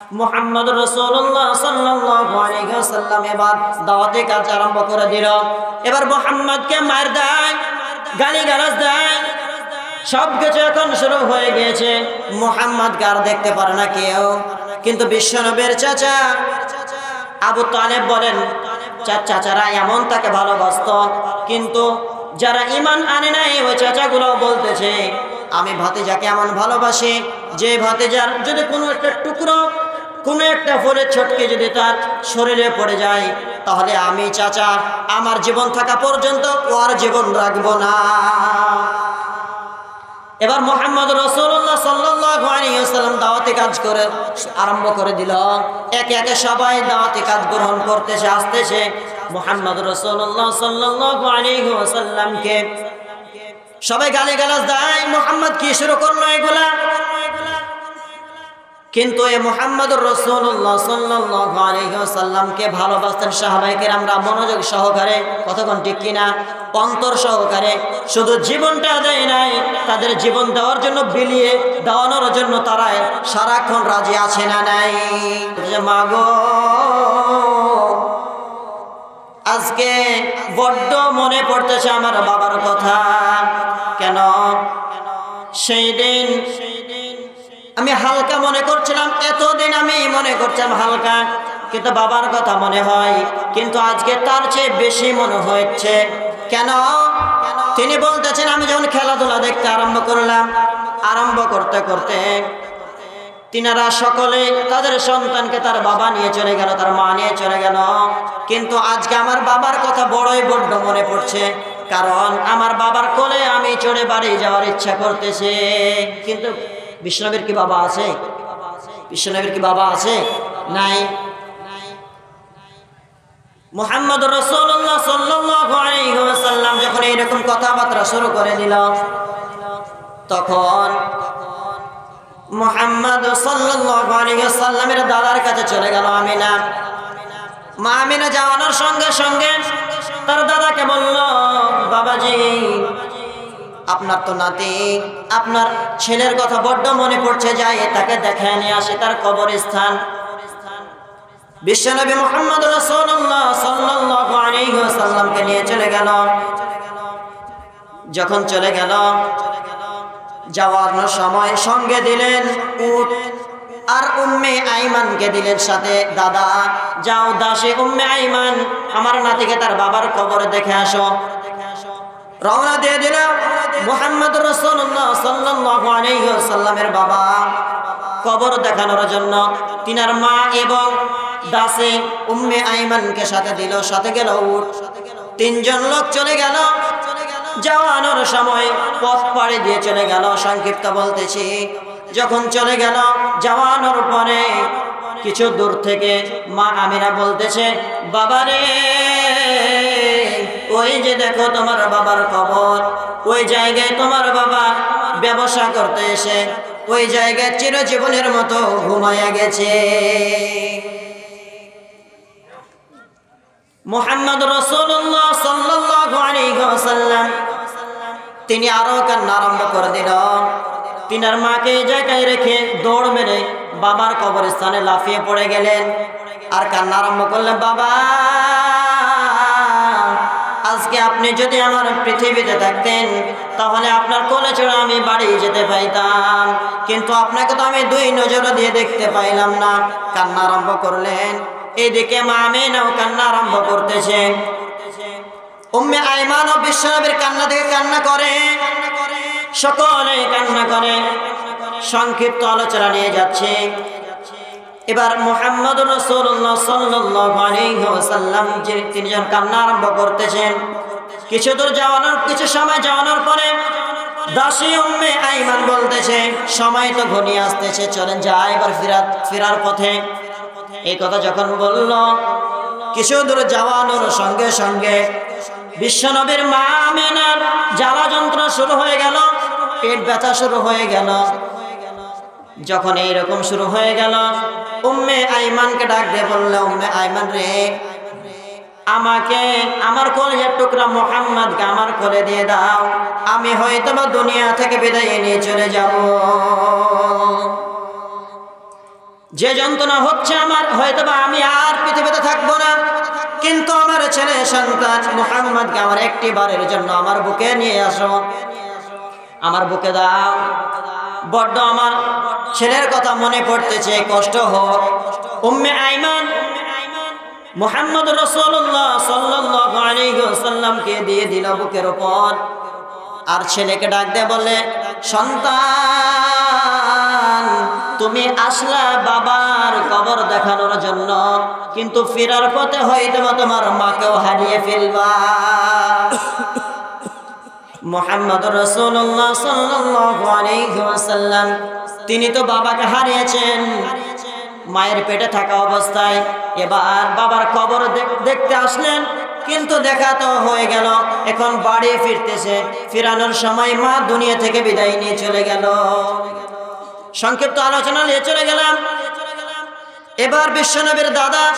মোহাম্মদ রসুল্লাহ সাল্লাম এবার দাওয়াতে কাজ আরম্ভ করে দিল। এবার মার দেয় গালি গালাজ দেয় সব কিছু এখন শুরু হয়ে দেখতে পারে না কেউ। কিন্তু চাচা আবু তালেব বলেন, চার চাচারা এমন তাকে ভালোবাসত, কিন্তু যারা ইমান আনে নাই, ওই চাচাগুলো বলতেছে, আমি ভাতিজাকে এমন ভালোবাসি, যে ভাতিজার যদি কোনো একটা টুকরো কোনো একটা ফুলের ছটকে যদি তার শরীরে পড়ে যায়, তাহলে আমি চাচা, আমার জীবন থাকা পর্যন্ত ওর জীবন রাখব না। এবার মোহাম্মদ রসুল্লাহ সাল্লাম দাওয়াতি কাজ করে, আরম্ভ করে দিল। একে একে সবাই দাওয়াতি কাজ গ্রহণ করতেছে, আসতেছে। মোহাম্মদ রসুল্লাহ সাল্লামকে সবাই গালি গালাজ দেয়, মোহাম্মদ কি শুরু করল এগুলা? কিন্তু এ মোহাম্মদ রসুল্লাহ সাল্লামকে ভালোবাসতেন সাহাবাইকের আমরা মনোযোগ সহকারে, কতক্ষণ ঠিক কিনা? অন্তর সহকারে। শুধু জীবনটা দেয় নাই, তাদের জীবন দেওয়ার জন্য বিলিয়ে দেওয়ানোর জন্য তারা সারাক্ষণ রাজি আছে না নাই। মাগো, আজকে বড্ড মনে পড়তেছে আমার বাবার কথা। কেন? সেই দিন আমি হালকা মনে করছিলাম, এতদিন আমি মনে করছিলাম হালকা, কিন্তু বাবার কথা মনে হয়, কিন্তু আজকে তার চেয়ে বেশি মনে হচ্ছে কেন? তিনি বলতেছেন, আমি যখন খেলাধুলা দেখতে আরম্ভ করলাম, আরম্ভ করতে করতে তিনারা সকলে তাদের সন্তানকে তার বাবা নিয়ে চলে গেল, তার মা নিয়ে চলে গেল। কিন্তু আজকে আমার বাবার কথা বড়ই বড্ড মনে পড়ছে, কারণ আমার বাবার কোলে আমি চড়ে বাড়ি যাওয়ার ইচ্ছা করতেছে। কিন্তু বিষ্ণবীর কি বাবা আছে? বিষ্ণবীর কি বাবা আছে? নাই। মোহাম্মদ রসুল্লাহ সাল্লাম যখন এইরকম কথাবার্তা শুরু করে দিল, তখন মোহাম্মদ সাল্লামের দাদার কাছে চলে গেল আমিনা। মা আমিনা যাওয়ানোর সঙ্গে সঙ্গে তার দাদাকে বলল, বাবাজি আপনার তো নাতি, আপনার ছেলের কথা বড্ড মনে পড়ছে যায় তাকে দেখে নিয়ে আসে তার কবরস্থান। বিশ্বনবী মোহাম্মদ রাসূলুল্লাহ সাল্লাল্লাহু আলাইহি নিয়ে চলে গেল। যখন চলে গেল, যাওয়ার সময় সঙ্গে দিলেন উট, আর উম্মে আইমানকে দিলেন সাথে, দাদা, যাও, দাসে উম্মে আইমান, আমার নাতিকে তার বাবার কবর দেখে আসো। রওনা দিয়ে দিলাম। মোহাম্মদ রসুল্লাহ সাল্লাল্লাহু আলাইহি ওয়াসাল্লামের বাবা। কবর দেখানোর জন্য তিনার মা এবং দাসে উম্মে আইমানকে সাথে দিল, সাথে গেল উট। তিনজন লোক চলে গেল। যাওয়ানোর সময় পথ পাড়ে দিয়ে চলে গেল, সংক্ষিপ্ত বলতেছি। যখন চলে গেল, যাওয়ানোর পরে কিছু দূর থেকে মা আমিরা বলতেছে বাবারে ওই যে দেখো তোমার বাবার কবর, ওই জায়গায় তোমার বাবা ব্যবসা করতে এসে, ওই জায়গায় চিরজীবনের মতো ঘুমাইয়া গেছে। মোহাম্মদ রসুল্লাহ সাল্লাম তিনি আরও কান্না আরম্ভ করে দিল। তিনার মাকে জায়গায় রেখে দৌড় মেরে বাবার কবরস্থানে লাফিয়ে পড়ে গেলেন। আর কান্না আরম্ভ করলেন, বাবা আজকে আপনি যদি আমার পৃথিবীতে থাকতেন, তাহলে আপনার কোলে চড়ে আমি বাড়ি যেতে পাইতাম। কিন্তু আপনাকে তো আমি দুই নজর দিয়ে দেখতে পাইলাম না। কান্না আরম্ভ করলেন। এইদিকে মা মেয়েও কান্না আরম্ভ করতেছে। উম্মে আইমান ও বিশ্বনবীর কান্না থেকে কান্না করে। সকলে কান্না করে। সংক্ষিপ্ত আলোচনা নিয়ে যাচ্ছে। এবার মোহাম্মদ যে তিনি কান্না আরম্ভ করতেছেন, কিছু দূর যাওয়ানোর, কিছু সময় যাওয়ানোর পরে বলতেছে, সময় তো ঘনিয়ে আসতেছে, চলেন যায় এবার ফিরার ফেরার পথে। যখন যাওয়ানোর সঙ্গে সঙ্গে বিশ্বনবীর মা মেনার জ্বালা যন্ত্র শুরু হয়ে গেল, পেট ব্যথা শুরু হয়ে গেল। যখন এইরকম শুরু হয়ে গেল, উম্মে আইমানকে ডাক দিয়ে বললে, উম্মে আইমান রে, আমাকে আমার কলেজের টুকরা মোহাম্মদকে আমার কোলে দিয়ে দাও, আমি হয়তো বা দুনিয়া থেকে বিদায় নিয়ে চলে যাব। যে যন্ত্রণা হচ্ছে আমার, হয়তো বা আমি আর পৃথিবীতে থাকব না, কিন্তু আমার ছেলে সন্তান মুহাম্মদকে আমার একটি বারের জন্য আমার বুকে নিয়ে আসো। আমার বুকে দাও। বড্ড আমার ছেলের কথা মনে পড়তেছে, কষ্ট হোক। উম্মে আইমান মোহাম্মদ রসুল্লাহ সাল্লাহ আলাইসাল্লামকে দিয়ে দিল বুকের ওপর আর ছেলেকে ডাক বলে, সন্তান, তুমি আসলা বাবার কবর দেখানোর জন্য, কিন্তু ফেরার পথে হয়তো তোমার মাকেও হারিয়ে ফেলবা। মোহাম্মদ রসুল্লাহ সাল্লাম তিনি তো বাবাকে হারিয়েছেন। মায়ের পেটে থাকা অবস্থায় এবার বাবার কবর দেখ- দেখতে আসলেন, কিন্তু দেখা তো হয়ে গেল, এখন বাড়ি ফিরতেছে। ফিরানোর সময় মা দুনিয়া থেকে বিদায় নিয়ে চলে গেল। সংক্ষিপ্ত আলোচনা নিয়ে চলে গেলাম। এবার বিশ্বনবীর দাদা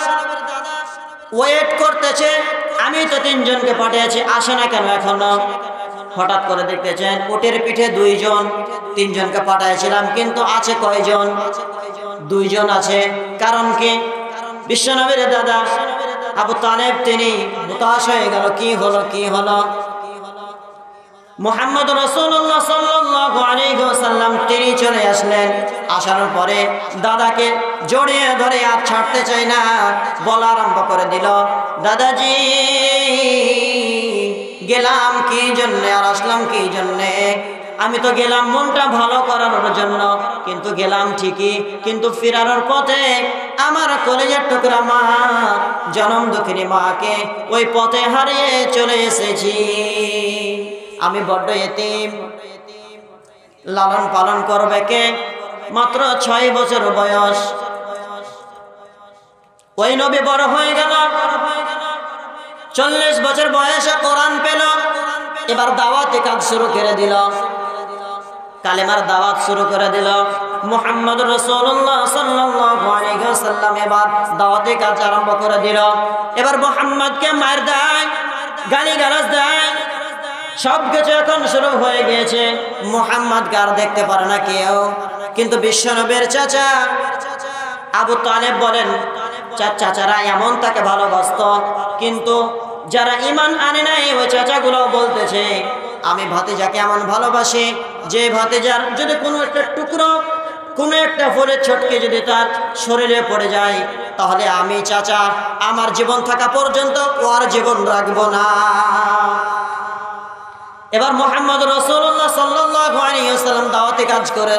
ওয়েট করতেছে। আমি তো তিনজনকে পাঠিয়েছি, আসে না কেন এখনও? হঠাৎ করে দেখতেছেন উটের পিঠে দুইজন, তিনজনকে পাঠিয়েছিলাম কিন্তু আছে কয়জন? দুইজন আছে। কারণ কি? বিশ্বনবীর দাদা আবু তালেব, তিনি হতাশ হয়ে গেল, কি হলো কি হলো? মোহাম্মদ রসুল্লাহ সাল্লাম তিনি চলে আসলেন। আসার পরে দাদাকে জড়িয়ে ধরে আর ছাড়তে চাই না, বলা আরম্ভ করে দিল, দাদাজি গেলাম কি জন্যে আর আসলাম কি জন্যে? আমি তো গেলাম মনটা ভালো করানোর জন্য, কিন্তু গেলাম ঠিকই, কিন্তু ফিরানোর পথে আমার কলেজের টুকরা মা, জনম দুঃখিনী মাকে ওই পথে হারিয়ে চলে এসেছি। আমি বড্ড এতিম, লালন পালন করবে কে? মাত্র ছয় বছর বয়স। ওই নবী বড় হয়ে গেল চল্লিশ বছর বয়সে কোরআন পেল। এবার দাওয়াতি কাজ শুরু করে দিল। কালেমার দাওয়াত শুরু করে দিল। মোহাম্মদ রসুল্লাহ সাল্লাম এবার দাওয়াতি কাজ আরম্ভ করে দিল। এবার মোহাম্মদকে মার দেয় গালি গালাজ দেয়। সব কিছু এখন শুরু হয়ে গিয়েছে। মোহাম্মদ গার দেখতে পারে না কেউ। কিন্তু বিশ্বনবের চাচা আবু তালেব বলেন চাচারা এমন তাকে ভালোবাসত। কিন্তু যারা ইমান আনে নাই, ওই চাচাগুলো বলতেছে, আমি ভাতিজাকে এমন ভালোবাসি যে ভাতিজার যদি কোনো একটা টুকরো, কোনো একটা ফুলের ছটকে যদি তার শরীরে পড়ে যায়, তাহলে আমি চাচা আমার জীবন থাকা পর্যন্ত ওর জীবন রাখব না। এবার মোহাম্মদ রসুল্লাহ দাওয়াতি কাজ করে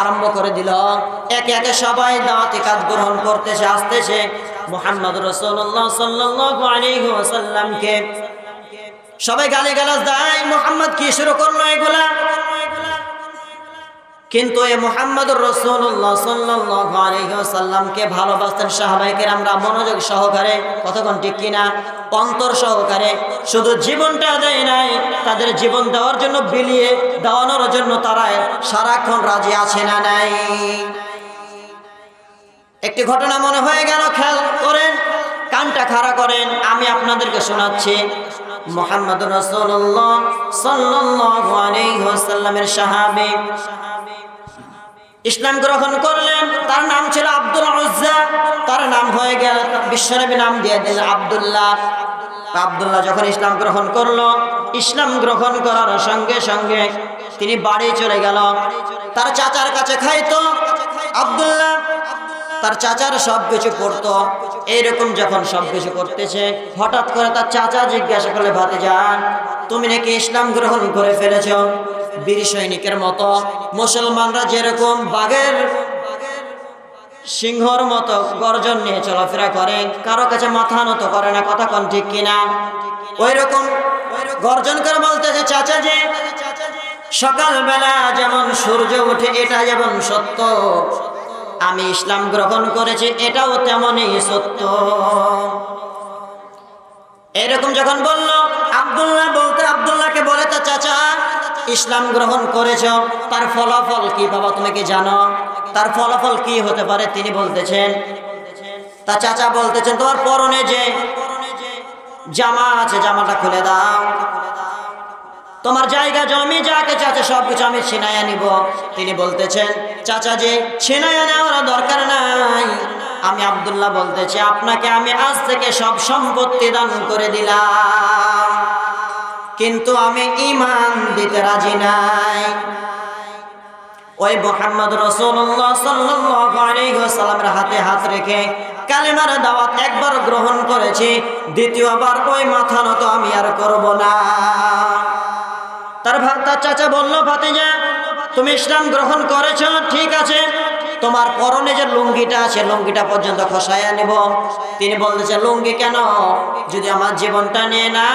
আরম্ভ করে দিল। একে একে সবাই দাওয়াতে কাজ গ্রহণ করতেছে, আসতেছে। মোহাম্মদ রসুল্লাহ সাল্লামকে সবাই গালি গালাজ দেয়, মোহাম্মদ কি শুরু করল এগুলা? কিন্তু এ মোহাম্মদ রসুল্লাহ সাল্লামকে ভালোবাসতেন সাহাবাইকের আমরা মনোযোগ সহকারে, কতক্ষণ ঠিক কিনা? অন্তর সহকারে। শুধু জীবনটা দেয় নাই, তাদের জীবন দেওয়ার জন্য বিলিয়ে দেওয়ানোর জন্য তারা সারাক্ষণ রাজি আছে না নাই? একটি ঘটনা মনে হয়ে গেল, খেয়াল করেন, কানটা খাড়া করেন, আমি আপনাদেরকে শোনাচ্ছি। মোহাম্মদ রসুল্লাহ সাল্লামের সাহাবি ইসলাম গ্রহণ করলেন, তার নাম ছিল আব্দুল উজ্জা, তার নাম হয়ে গেল বিশ্বনবী নাম দিয়ে দিলেন আব্দুল্লাহ। আবদুল্লাহ যখন ইসলাম গ্রহণ করল, ইসলাম গ্রহণ করার সঙ্গে সঙ্গে তিনি বাড়ি চলে গেল। তার চাচার কাছে খাইতো, আব্দুল্লাহ তার চাচার সব কিছু করতো। এইরকম যখন সব কিছু করতেছে, হঠাৎ করে তার চাচা জিজ্ঞাসা করলে ভাতে যান তুমি নাকি ইসলাম গ্রহণ করে ফেলেছ? বীর সৈনিকের মতো। মুসলমানরা যেরকম বাঘের সিংহর মতো গর্জন নিয়ে চলাফেরা করে, কারও কাছে মাথা নত করে না, কথা কোন ঠিক কিনা? ওই রকম গর্জন করে বলতেছে চাচা যে সকালবেলা যেমন সূর্য উঠে এটা যেমন সত্য। আমি ইসলাম গ্রহণ করেছি, এটাও তেমনই সত্য। এরকম যখন বলল আব্দুল্লাহ ইসলাম গ্রহণ করেছ, তার ফলাফল কি বাবা তুমি কি জানো? তার ফলাফল কি হতে পারে? তিনি বলতেছেন, তা চাচা বলতেছেন, তোমার পরনে যে জামা আছে, জামাটা খুলে দাও। তোমার জায়গা, জমি যাকে চাচা সব কিছু আমি ছিনাইয়া নিব। তিনি বলতেছেন, চাচা যে ছিনাইয়া নেওয়ার দরকার নাই। আমি আবদুল্লাহ বলতেছি, আপনাকে আমি আজ থেকে সব সম্পত্তি দান করে দিলাম। কিন্তু আমি ইমান দিতে রাজি নাই। ওই মোহাম্মদ রসুল্লাহ হাতে হাত রেখে কালেমার দাওয়াত একবার গ্রহণ করেছি, দ্বিতীয়বার ওই মাথা নত আমি আর করব না। তার তার চাচা বলল, ভাতিজা, তুমি ইসলাম গ্রহণ করেছ, ঠিক আছে। তোমার পরনে যে লুঙ্গিটা আছে, লুঙ্গিটা পর্যন্ত খসাইয়া নেব। তিনি বলতেছে, লুঙ্গি কেন? যদি আমার জীবনটা নিয়ে না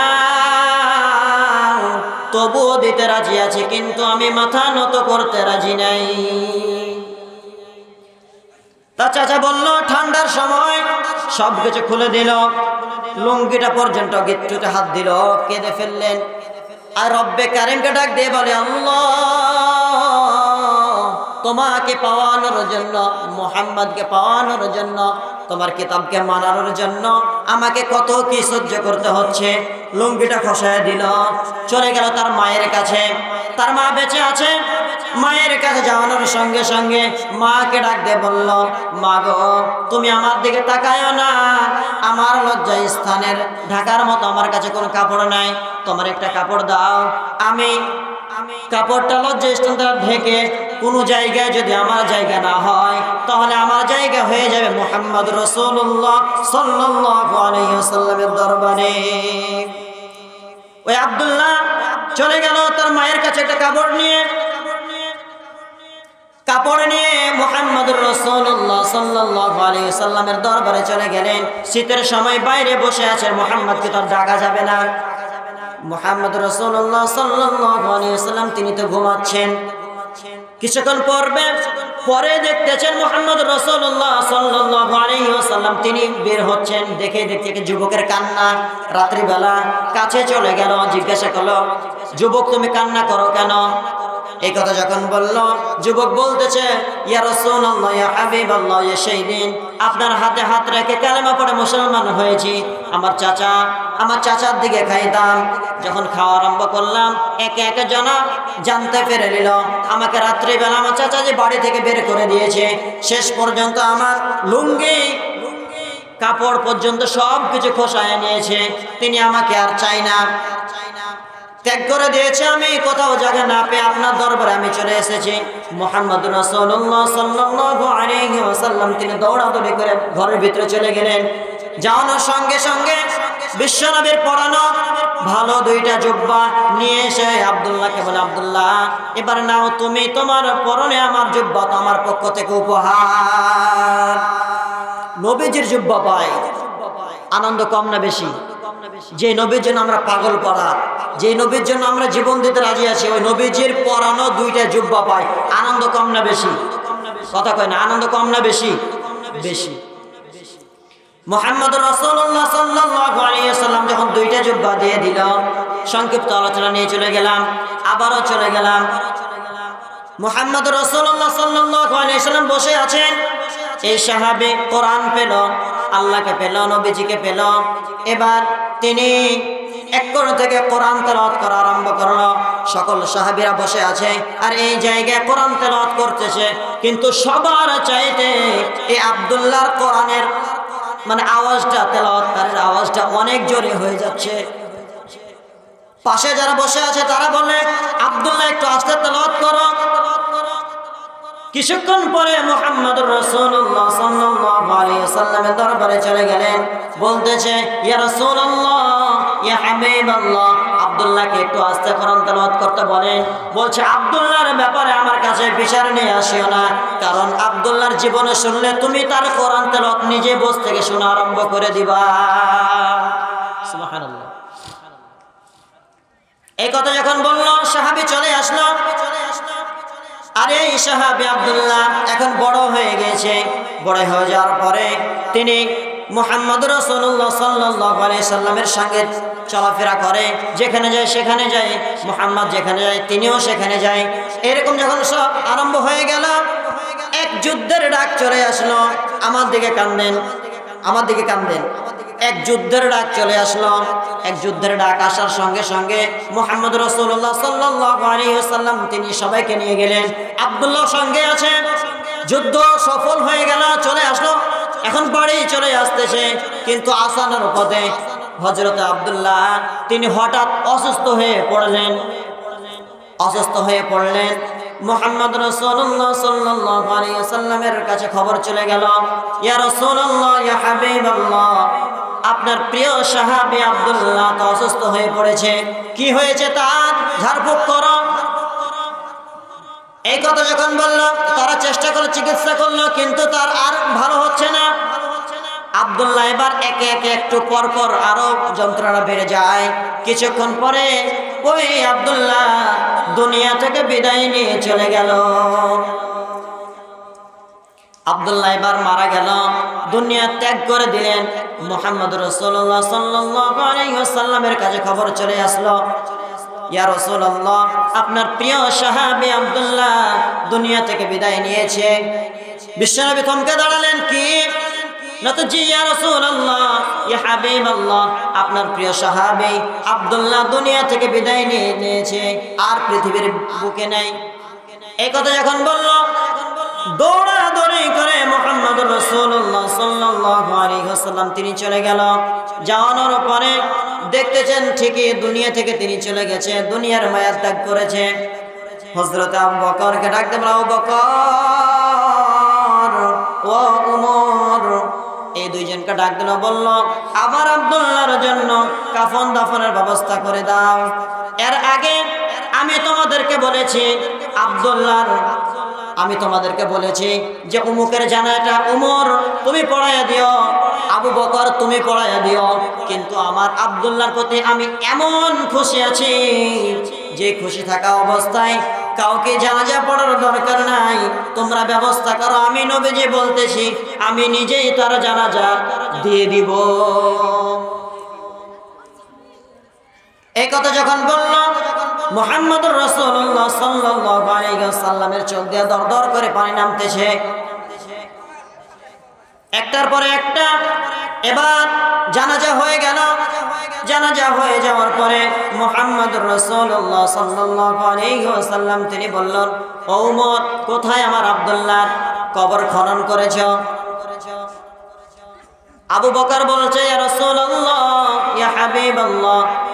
তবুও দিতে রাজি আছে, কিন্তু আমি মাথা নত করতে রাজি নাই। তা চাচা বলল, ঠান্ডার সময় সব কিছু খুলে দিল। লুঙ্গিটা পর্যন্ত গিট্টুতে হাত দিল, কেঁদে ফেললেন। আর রব্বে কারেন্টকে ডাক দিয়ে বলে, আল্লাহ! তোমাকে পাওয়ানোর জন্য, মোহাম্মদকে পাওয়ানোর জন্য, তোমার কিতাবকে মানানোর জন্য আমাকে কত কি সহ্য করতে হচ্ছে? লুঙ্গিটা খসায় দিল, চলে গেল তার মায়ের কাছে। তার মা বেঁচে আছে, মায়ের কাছে যাওয়ানোর সঙ্গে সঙ্গে মাকে ডাক দিয়ে বলল, মা গো, তুমি আমার দিকে তাকায়ও না। আমার লজ্জা স্থানের ঢাকার মতো আমার কাছে কোনো কাপড় নাই। তোমার একটা কাপড় দাও। আমি কাপড়টা লজ্জা স্থানটা ঢেকে কোনো জায়গায় যদি আমার জায়গা না হয়, তাহলে আমার জায়গা হয়ে যাবে মোহাম্মদ রসুল্লাহ ওয়াসাল্লামের দরবারে। ওই আবদুল্লাহ চলে গেল তার মায়ের কাছে একটা কাপড় নিয়ে। কাপড় নিয়ে মোহাম্মদ রসুল্লাহ সাল্লাহ আলী সাল্লামের দরবারে চলে গেলেন। শীতের সময় বাইরে বসে আছেন মোহাম্মদকে তো ডাকা যাবে না। মোহাম্মদ রসুল্লাহ সাল্লাহ আলী সাল্লাম তিনি তো ঘুমাচ্ছেন। কিছুক্ষণ পরবে পরে দেখতেছেন মোহাম্মদ রসুল্লাহ সাল্লাম তিনি বের হচ্ছেন, দেখে দেখতে যুবকের কান্না, রাত্রিবেলা কাছে চলে গেল, জিজ্ঞাসা করল, যুবক, তুমি কান্না করো কেন? এই কথা যখন বলল, যুবক বলতেছে, ইয়া রাসূলুল্লাহ, ইয়া হাবিবাল্লাহ, ইয়া সেই দিন আপনার হাতে হাত রেখে কালেমা পড়ে মুসলমান হয়েছি। আমার চাচা, আমার চাচার দিকে খাইতাম। যখন খাওয়া আরম্ভ করলাম, একে একে জনা, জানতে পেরে নিল, আমাকে রাত্রিবেলা আমার চাচা যে বাড়ি থেকে বের করে দিয়েছে, শেষ পর্যন্ত আমার লুঙ্গি, কাপড় পর্যন্ত সব কিছু খোসায় নিয়েছে। তিনি আমাকে আর চাই না। ত্যাগ করে দিয়েছে আমি, কোথাও জায়গা না পেয়ে আপনার দরবারে আমি চলে এসেছি। মোহাম্মদ রসুল্লাহ তিনি দৌড়াদৌড়ি করে ঘরের ভিতরে চলে গেলেন। যাওয়ানোর সঙ্গে সঙ্গে বিশ্বনবীর পড়ানো ভালো দুইটা জুব্বা নিয়ে এসে আব্দুল্লাহকে বলে, আবদুল্লাহ, এবার নাও তুমি তোমার পরনে আমার জুব্বা তো আমার পক্ষ থেকে উপহার। নবীজির জুব্বা পাই আনন্দ কম না বেশি? যে নবীর জন্য আমরা পাগল পড়া, যে নবীর জন্য আমরা জীবন দিতে রাজি আছি, ওই নবীজির পরানো দুইটা জুব্বা পাই আনন্দ কম না বেশি? কথা কয় না, আনন্দ কম না বেশি? বেশি। যখন দুইটা দিয়ে সংক্ষিপ্ত আলোচনা নিয়ে চলে গেলাম, আবারও চলে গেলাম। সাল্লাম বসে আছেন। এই সাহাবে কোরআন পেল, আল্লাহকে পেল, নবীজিকে পেল। এবার তিনি এক কোণ থেকে কোরআন তেলাওয়াত করা আরম্ভ করল। সকল সাহাবিরা বসে আছে আর এই জায়গায় কোরআন তেলাওয়াত করতেছে। কিন্তু সবার চাইতে এই আব্দুল্লাহর কোরআনের মানে আওয়াজটা, তেলাওয়াতকারের আওয়াজটা অনেক জোরে হয়ে যাচ্ছে। পাশে যারা বসে আছে তারা বলে, আব্দুল্লাহ, একটু আস্তে তেলাওয়াত করো। কিছুক্ষণ পরে মোহাম্মদ বলতেছে আব্দুল্লাহকে একটু আস্তে করতে বলছে, আব্দুল্লাহর ব্যাপারে আমার কাছে বিচার নিয়ে আসিও না। কারণ আব্দুল্লাহর জীবনে শুনলে তুমি তার কোরআন নিজে বস থেকে শোনা আরম্ভ করে দিবা। এই কথা যখন চলে আসলো। আরে সাহাবি আব্দুল্লাহ এখন বড় হয়ে গেছে। বড় হয়ে যাওয়ার পরে তিনি মোহাম্মদ রসুল্লাহ সাল্লাহ সাল্লামের সঙ্গে চলাফেরা করে, যেখানে যায় সেখানে যায়, মোহাম্মদ যেখানে যায়, তিনিও সেখানে যায়। এরকম যখন সব আরম্ভ হয়ে গেল, এক যুদ্ধের ডাক চলে আসলো, আমার দিকে কান্দেন, আমার দিকে কান্দেন। এক যুদ্ধের ডাক চলে আসলো, এক যুদ্ধের ডাক আসার সঙ্গে সঙ্গে মোহাম্মদ রসুল্লাহ সাল্লাম, তিনি সবাইকে নিয়ে গেলেন। আবদুল্লাহ সঙ্গে আছেন, যুদ্ধ সফল হয়ে গেল, চলে আসলো। এখন বাড়ি চলে আসতেছে, কিন্তু আসানোর পথে হজরত আবদুল্লাহ, তিনি হঠাৎ অসুস্থ হয়ে পড়লেন। অসুস্থ হয়ে পড়লেন। মোহাম্মদ রসুল্লাহ কাছে খবর চলে গেল আপনার প্রিয় সাহাবী আব্দুল্লাহ তো অসুস্থ হয়ে পড়েছে। কি হয়েছে তার? ঝাড়ফুঁক করো। এই কথা যখন বলল, তারা চেষ্টা করে চিকিৎসা করল, কিন্তু তার আর ভালো হচ্ছে না। আবদুল্লাহ এবার একে একে একটু পর পর আরও যন্ত্রণা বেড়ে যায়। কিছুক্ষণ পরে ওই আবদুল্লাহ দুনিয়া থেকে বিদায় নিয়ে চলে গেল। আবদুল্লাহ এবার মারা গেল। দুনিয়া ত্যাগ করে দিলেন। মোহাম্মদ রসুল্লাহ সাল্লামের কাছে খবর চলে আসলো। ইয়া রসুল্লাহ আপনার প্রিয় সাহাবি আবদুল্লাহ দুনিয়া থেকে বিদায় নিয়েছে। বিশ্বনবী থমকে দাঁড়ালেন কি? আপনার প্রিয় সাহাবী আব্দুল্লাহ দুনিয়া থেকে বিদায় নিয়ে নিয়েছে, আর পৃথিবীর বুকে নাই। এই কথা যখন বলল, দৌড়াদৌড়ি করে মোহাম্মদ রসুল্লাহ সাল্লাল্লাহু আলাইহি ওয়াসাল্লাম, তিনি চলে গেল। যাওয়ানোর পরে দেখতেছেন ঠিকই দুনিয়া থেকে তিনি চলে গেছে, দুনিয়ার মায়া ত্যাগ করেছে। হযরত আবু বকরকে ডাকতে বলা বকর, ও উমর। এই দুইজনকে ডাক দিল, বলল আবার আব্দুল্লাহর জন্য কাফন দাফনের ব্যবস্থা করে দাও। এর আগে আমি তোমাদেরকে বলেছি, আব্দুল্লাহর, আমি তোমাদেরকে বলেছি যে, উমুকের জানাটা উমর, তুমি পড়াইয়া দিও। আবু বকর, তুমি পড়াইয়া দিও। কিন্তু আমার আবদুল্লার প্রতি আমি এমন খুশি আছি যে খুশি থাকা অবস্থায় কাউকে জানাজা পড়ার দরকার নাই। তোমরা ব্যবস্থা করো, আমি নবীজি বলতেছি, আমি নিজেই তার জানাজা দিয়ে দিব। এই কথা যখন বলল মোহাম্মদ রসুল্লাহ সাল্লামের চোখ দিয়ে দর দর করে পানি নামতেছে। একটার পরে একটা। এবার জানাজা হয়ে গেল। জানাজা হয়ে যাওয়ার পরে মোহাম্মদ রসুল্লাহ সাল্লাম তিনি বললেন ওমর কোথায় আমার আবদুল্লাহ কবর খনন করেছ? আবু বকর বলছে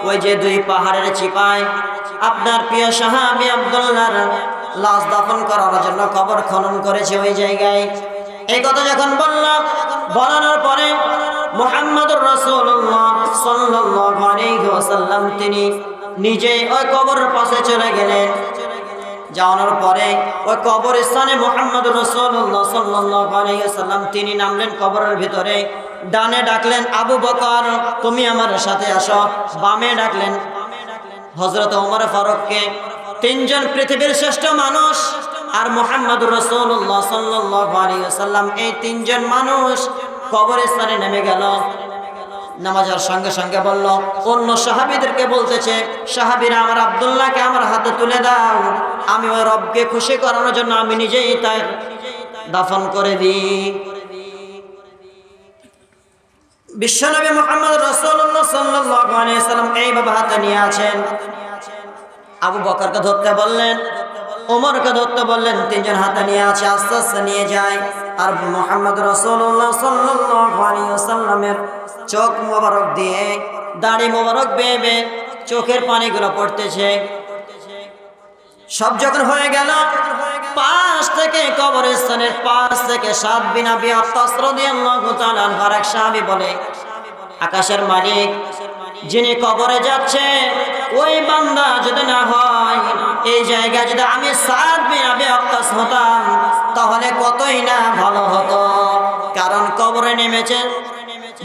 ওই যে দুই পাহাড়ের চিপায় আপনার প্রিয় সাহাবী আব্দুল্লাহর লাশ দাফন করার জন্য কবর খনন করেছে ওই জায়গায়। এই কথা যখন বলল, বলানোর পরে মুহাম্মদুর রাসূলুল্লাহ সাল্লাল্লাহু আলাইহি ওয়াসাল্লাম তিনি নিজেই ওই কবরের পাশে চলে গেলেন। যাওয়ানোর পরে ওই কবরস্থানে মোহাম্মদ রসুল্লাহ সাল্লাম তিনি নামলেন কবরের ভিতরে। ডানে ডাকলেন, আবু বকর, তুমি আমার সাথে আসো। বামে ডাকলেন হজরত ওমর ফারুককে। তিনজন পৃথিবীর শ্রেষ্ঠ মানুষ আর মোহাম্মদ রসুল্লাহ সাল্লাম এই তিনজন মানুষ কবরস্থানে নেমে গেল। নামাজের সঙ্গে সঙ্গে বলল, অন্য সাহাবিদেরকে বলতেছে, সাহাবিরা আমার আবদুল্লাহকে আমার হাতে তুলে দাও। আমি ওই রবকে খুশি করানোর জন্য আমি নিজেই তাই দাফন করে দিই। বিশ্বনবী মোহাম্মদ রসুল্লাহ সাল্লাম এইভাবে হাতে নিয়ে আছেন। আবু বকরকে ধরতে বললেন ওমরকে ধরতে বললেন, তিনজন হাতে নিয়ে আছে, আস্তে আস্তে নিয়ে যায় আর মোহাম্মদ রসুল্লাহ সাল্লামের চোখ মোবারক দিয়ে, দাড়ি মোবারক বেয়ে বেয়ে চোখের পানিগুলো পড়তেছে। সব যখন হয়ে গেল, পাশ থেকে কবরস্থানের পাশ থেকে সাত বিনা বিয়া এক সাহাবি বলে, আকাশের মালিক যিনি কবরে যাচ্ছে ওই বান্দা যদি না হয়, এই জায়গায় যদি আমি সাত বিনা বিয়াক্তাস হতাম, তাহলে কতই না ভালো হতো? কারণ কবরে নেমেছে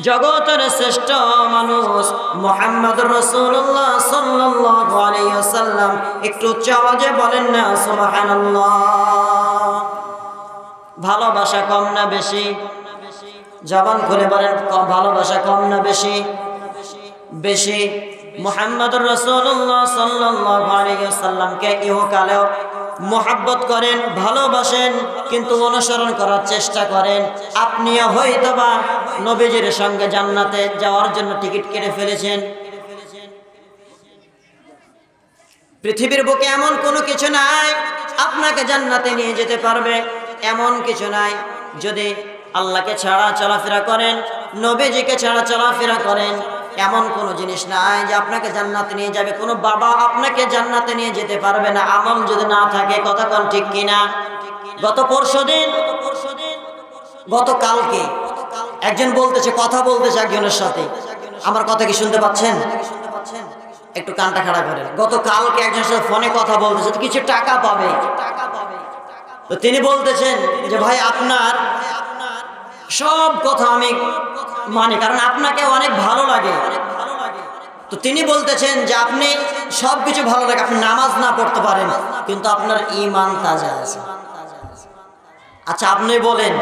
জগতের শ্রেষ্ঠ মানুষ মোহাম্মদ রসুল্লাহ সাল্লাম একটু উচ্চ আওয়াজে বলেন না, সুবহানাল্লাহ। ভালোবাসা কম না বেশি? জবান খুলে বলেন ভালোবাসা কম না বেশি? বেশি। মোহাম্মদ রসুল্লাহ সাল্লামকে ইহকালেও মোহাব্বত করেন, ভালোবাসেন, কিন্তু অনুসরণ করার চেষ্টা করেন। আপনিও হয়তোবা নবীজির সঙ্গে জান্নাতে যাওয়ার জন্য টিকিট কেটে ফেলেছেন। পৃথিবীর বুকে এমন কোনো কিছু নাই, আপনাকে জান্নাতে নিয়ে যেতে পারবে, এমন কিছু নাই। যদি আল্লাহকে ছাড়া চলাফেরা করেন, নবীজিকে ছাড়া চলাফেরা করেন এমন কোনো জিনিস নাই যে আপনাকে জান্নাতে নিয়ে যাবে। কোনো বাবা আপনাকে জান্নাতে নিয়ে যেতে পারবে না। আমল যদি না থাকে কোন ঠিক কিনা? গত পরশু দিন, গত কালকে একজন বলতেছে, কথা বলতেছে একজনের সাথে। আমার কথা কি শুনতে পাচ্ছেন? একটু কানটা খাড়া করেন। গত কালকে একজনের সাথে ফোনে কথা বলতেছে কিছু টাকা পাবে? তো তিনি বলতেছেন যে, ভাই, আপনার সব কথা আমি মানে কারণ আপনাকে অনেক ভালো লাগে। তো তিনি বলতেছেন যে আপনি সব কিছু ভালো লাগে, আপনি নামাজ না পড়তে পারেন, কিন্তু আপনার ইমান তাজা আছে। আচ্ছা আপনি বলেন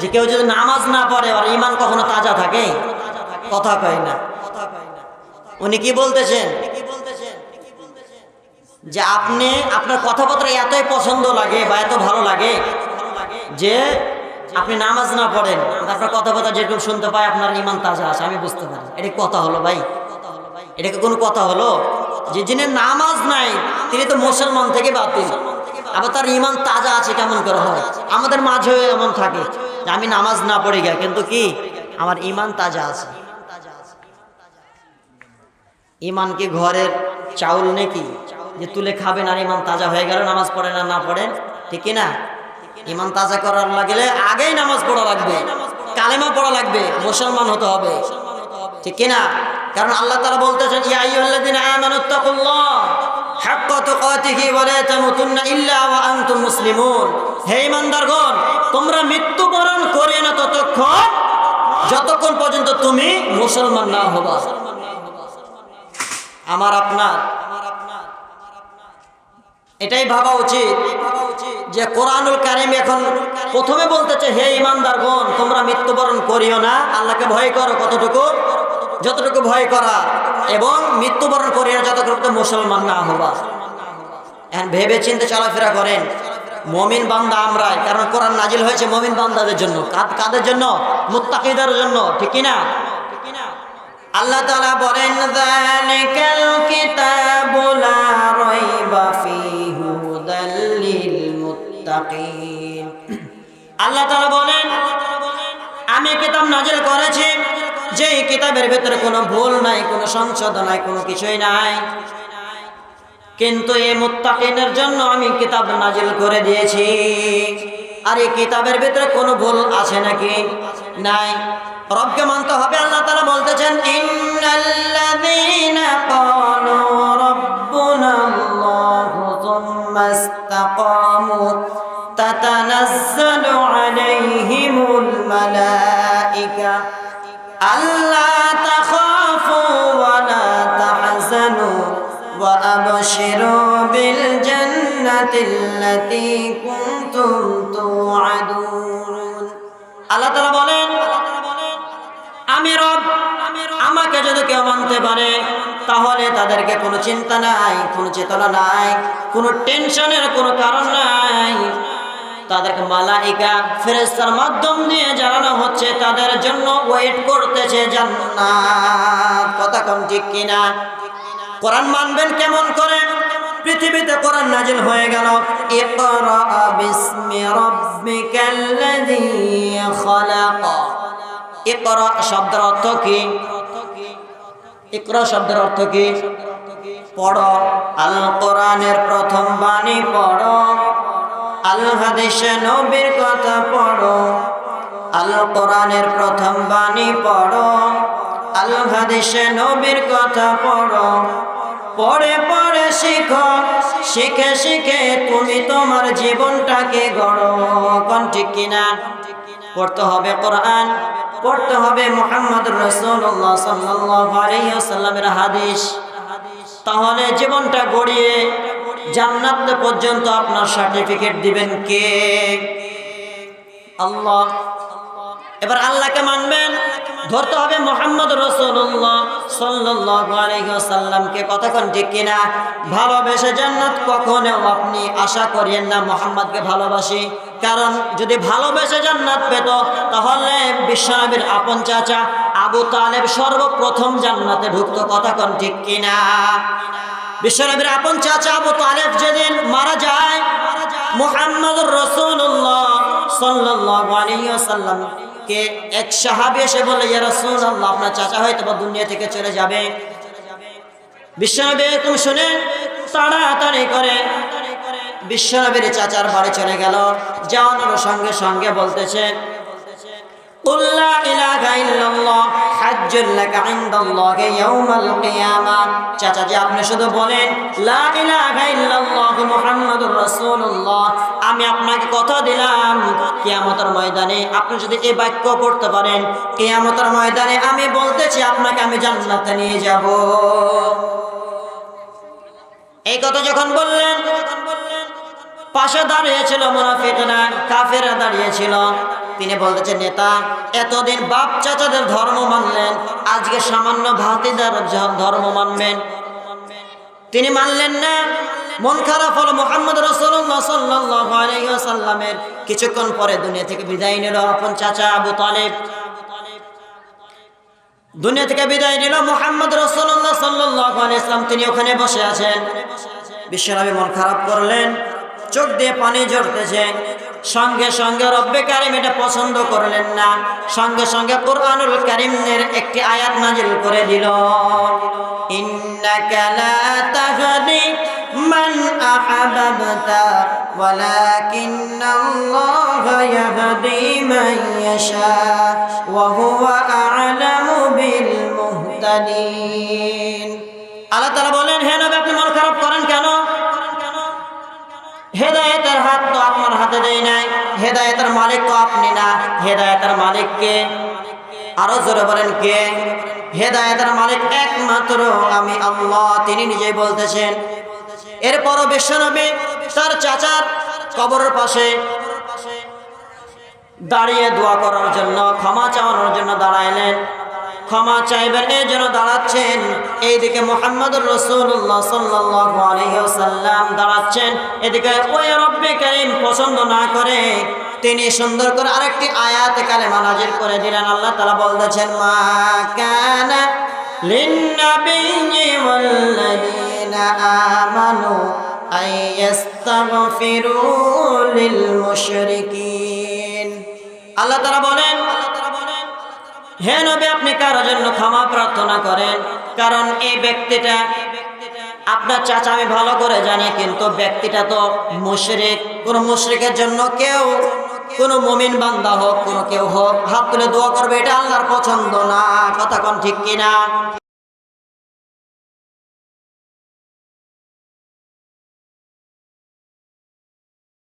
যে কেউ যদি নামাজ না পড়ে, আর ইমান কখনো তাজা থাকে? কথা কয় না। উনি কি বলতেছেন? যে আপনি, আপনার কথাবার্তা এতই পছন্দ লাগে বা এত ভালো লাগে যে আপনি নামাজ না পড়েন, আপনার কথাবার্তা যেরকম শুনতে পাই আপনার ইমান তাজা আছে, আমি বুঝতে পারি। এটা কথা হলো ভাই? এটাকে কোনো কথা হলো? যে যিনি নামাজ নাই, তিনি তো মুসলমান থেকে বাতিল। আবার তার ইমান তাজা আছে, কেমন করে হয়? আমাদের মাঝেও এমন থাকে যে আমি নামাজ না পড়ে গিয়া, কিন্তু কি? আমার ইমান তাজা আছে। ইমান কি ঘরের চাউল নাকি? যে তুলে খাবেন আর ইমান তাজা হয়ে গেল, নামাজ পড়েন আর না পড়েন, ঠিক না? ইমান তাজা করার লাগলে আগেই নামাজ পড়া লাগবে, কালেমা পড়া লাগবে, মুসলমান হতে হবে। ঠিক না কারণ আল্লাহ তারা বলতেছেন তোমরা মৃত্যুবরণ করে না ততক্ষণ, যতক্ষণ পর্যন্ত তুমি মুসলমান না হবা। আমার আপনার। এটাই ভাবা উচিত। যে কোরআনুল কারিম এখন প্রথমে বলতেছে, হে ইমানদার ইমানদারগণ, তোমরা মৃত্যুবরণ করিও না। আল্লাহকে ভয় করো কতটুকু? যতটুকু ভয় করা এবং মৃত্যুবরণ করিও না, যতটুকু মুসলমান না হবা। এখন ভেবে চিন্তে চলাফেরা করেন। মমিন বান্দা আমরাই, কারণ কোরআন নাজিল হয়েছে মমিন বান্দাদের জন্য, কাদ- কাদের জন্য? মুত্তাকিদের জন্য, ঠিক কিনা? আল্লাহ তাআলা বলেন, যালিকাল কিতাবু লা রাইবা ফীহি আল্লাহ তাআলা বলেন, আমি কিতাব নাজিল করেছি যে কিতাবের ভেতরে কোনো ভুল নাই, কোনো সংশোধন নাই, কোনো কিছুই নাই। কিন্তু এই মুত্তাকিনের জন্য আমি কিতাব নাজিল করে দিয়েছি। আর এই কিতাবের ভিতরে কোনো ভুল আছে নাকি? নাই। রবকে মানতে হবে, আল্লাহ তাআলা বলতেছেন, ইন্নাল্লাযীনা ক্বালু আল্লাহু থুম্মা ইসতাকামু তাতানাজ্জালু আলাইহিমুল মালাইকা আল্লা তাখাফু ওয়া লা তাহজানু وأبشروا بالجنة التي كنتم توعدون আল্লাহ তাআলা বলেন আমি রব আমাকে যদি কেউ মানতে পারে তাহলে তাদেরকে কোনো চিন্তা নাই, কোনো চেতনা নাই, কোনো টেনশনের কোনো কারণ নাই। তাদেরকে মালাইকা ফেরেস্তার মাধ্যম দিয়ে জানানো হচ্ছে, তাদের জন্য ওয়েট করতেছে জান্নাত। কথা কম ঠিক কিনা? কোরআন মানবেন কেমন করে? পৃথিবীতে কোরআন নাজিল হয়ে গেল। ইকরা বিসমি রাব্বিকাল্লাযী খলাক। ইকরা শব্দের অর্থ কি? ইকরা শব্দের অর্থ কি? পড়ো। আল কোরআনের প্রথম বাণী পড়ো। আল হাদিসে নবীর কথা পড়ো। আল কোরআনের প্রথম বাণী পড়ো। আল হাদিসে নবীর কথা পড়ো। পড়ে পড়ে শিখো। শিখে শিখে তুমি তোমার জীবনটাকে গড়ো। কোন ঠিক কিনা? পড়তে হবে কোরআন, পড়তে হবে মোহাম্মদ রসুল্লাহ সাল্লামের হাদিস। তাহলে জীবনটা গড়িয়ে জান্নাত পর্যন্ত আপনার সার্টিফিকেট দিবেন কে? আল্লাহ। এবার আল্লাহকে মানবেন, ধরতে হবে মোহাম্মদ রসুল্লাহ সাল্লামকে কতক্ষণ ঠিক কিনা? ভালোবেসে জান্নাত কখনো আপনি আশা করিয়েন না, মোহাম্মদকে ভালোবাসি। কারণ যদি ভালোবেসে জান্নাত পেত, তাহলে বিশ্বনবীর আপন চাচা আবু তালেব সর্বপ্রথম জান্নাতে ঢুকতো কতক্ষণ ঠিক কিনা? বিশ্বনবীর আপন চাচা আবু তালেব যেদিন মারা যায় মোহাম্মদ রসুল্লাহ সাল্লাল্লাহু আলাইহি ওয়াসাল্লাম কে এক সাহাবী এসে বলে ইয়া রাসূলুল্লাহ, আপনার চাচা হয়তো বা দুনিয়া থেকে চলে যাবে। বিশ্বনবী এরকম শুনে তাড়াতাড়ি করে বিশ্বনবীর চাচার বাড়ি চলে গেল। যাওয়ানোর সঙ্গে সঙ্গে বলতেছে আপনি শুধু বলেন আমি আপনাকে কথা দিলাম, কেয়ামতের ময়দানে আপনি যদি এই বাক্য পড়তে পারেন, কেয়ামতের ময়দানে আমি বলতেছি, আপনাকে আমি জান্নাতে নিয়ে যাব। এই কথা যখন বললেন যখন বললেন পাশে দাঁড়িয়েছিল মুনাফিকরা কাফেরা দাঁড়িয়েছিল। তিনি বলতেছেন, নেতা, এতদিন বাপ চাচাদের ধর্ম মানলেন, আজকে সামান্য ভাতিদার ধর্ম মানবেন। তিনি মানলেন না। মন খারাপ হলো, মোহাম্মদ রসুল্লাহ সাল্লামের কিছুক্ষণ পরে দুনিয়া থেকে বিদায় নিল আপন চাচা আবু তালেব। দুনিয়া থেকে বিদায় নিল মোহাম্মদ রসুল্লাহ সাল্লাহ ইসলাম তিনি ওখানে বসে আছেন। বিশ্বনবী মন খারাপ করলেন। চোখ দিয়ে পানি ঝরতেছে সঙ্গে সঙ্গে রব্বে কারিম এটা পছন্দ করলেন না। সঙ্গে সঙ্গে কোরআনুল কারিমের একটি আয়াত নাজিল করে দিল। হুয়া আ'লামু হেদায়েতের মালিক তো আপনি না। হেদায়তের মালিক কে? আরও জোরে বলেন কে? হেদায়তের মালিক একমাত্র আমি আল্লাহ, তিনি নিজেই বলতেছেন। এরপরও বিশ্বনবী তার চাচার কবরের পাশে দাঁড়িয়ে দোয়া করার জন্য, ক্ষমা চাওয়ানোর জন্য দাঁড়াইলেন। ক্ষমা চাইবেন এই জন্য দাঁড়াচ্ছেন এইদিকে মোহাম্মদ রসুল্লাহ সাল্লাম দাঁড়াচ্ছেন এদিকে ওই রব্বে করিম পছন্দ না করে তিনি সুন্দর করে আরেকটি আয়াত কালেমা নাজির করে দিলেন আল্লাহ তালা বলতেছেন মা কানা লিন্নাবিয়্যি ওয়াল্লাযীনা আমানু أن يستغفروا للمشركين আল্লাহ তারা বলেন হে নবী, আপনি কারও জন্য ক্ষমা প্রার্থনা করেন, কারণ এই ব্যক্তিটা আপনার চাচা আমি ভালো করে জানি, কিন্তু ব্যক্তিটা তো মুশরিক। কোন মুশরিকের জন্য কেউ, কোন মমিন বান্দা হোক, কোন কেউ হোক, হাত তুলে দোয়া করবে, এটা আল্লাহর পছন্দ না, কথা কোন ঠিক কিনা?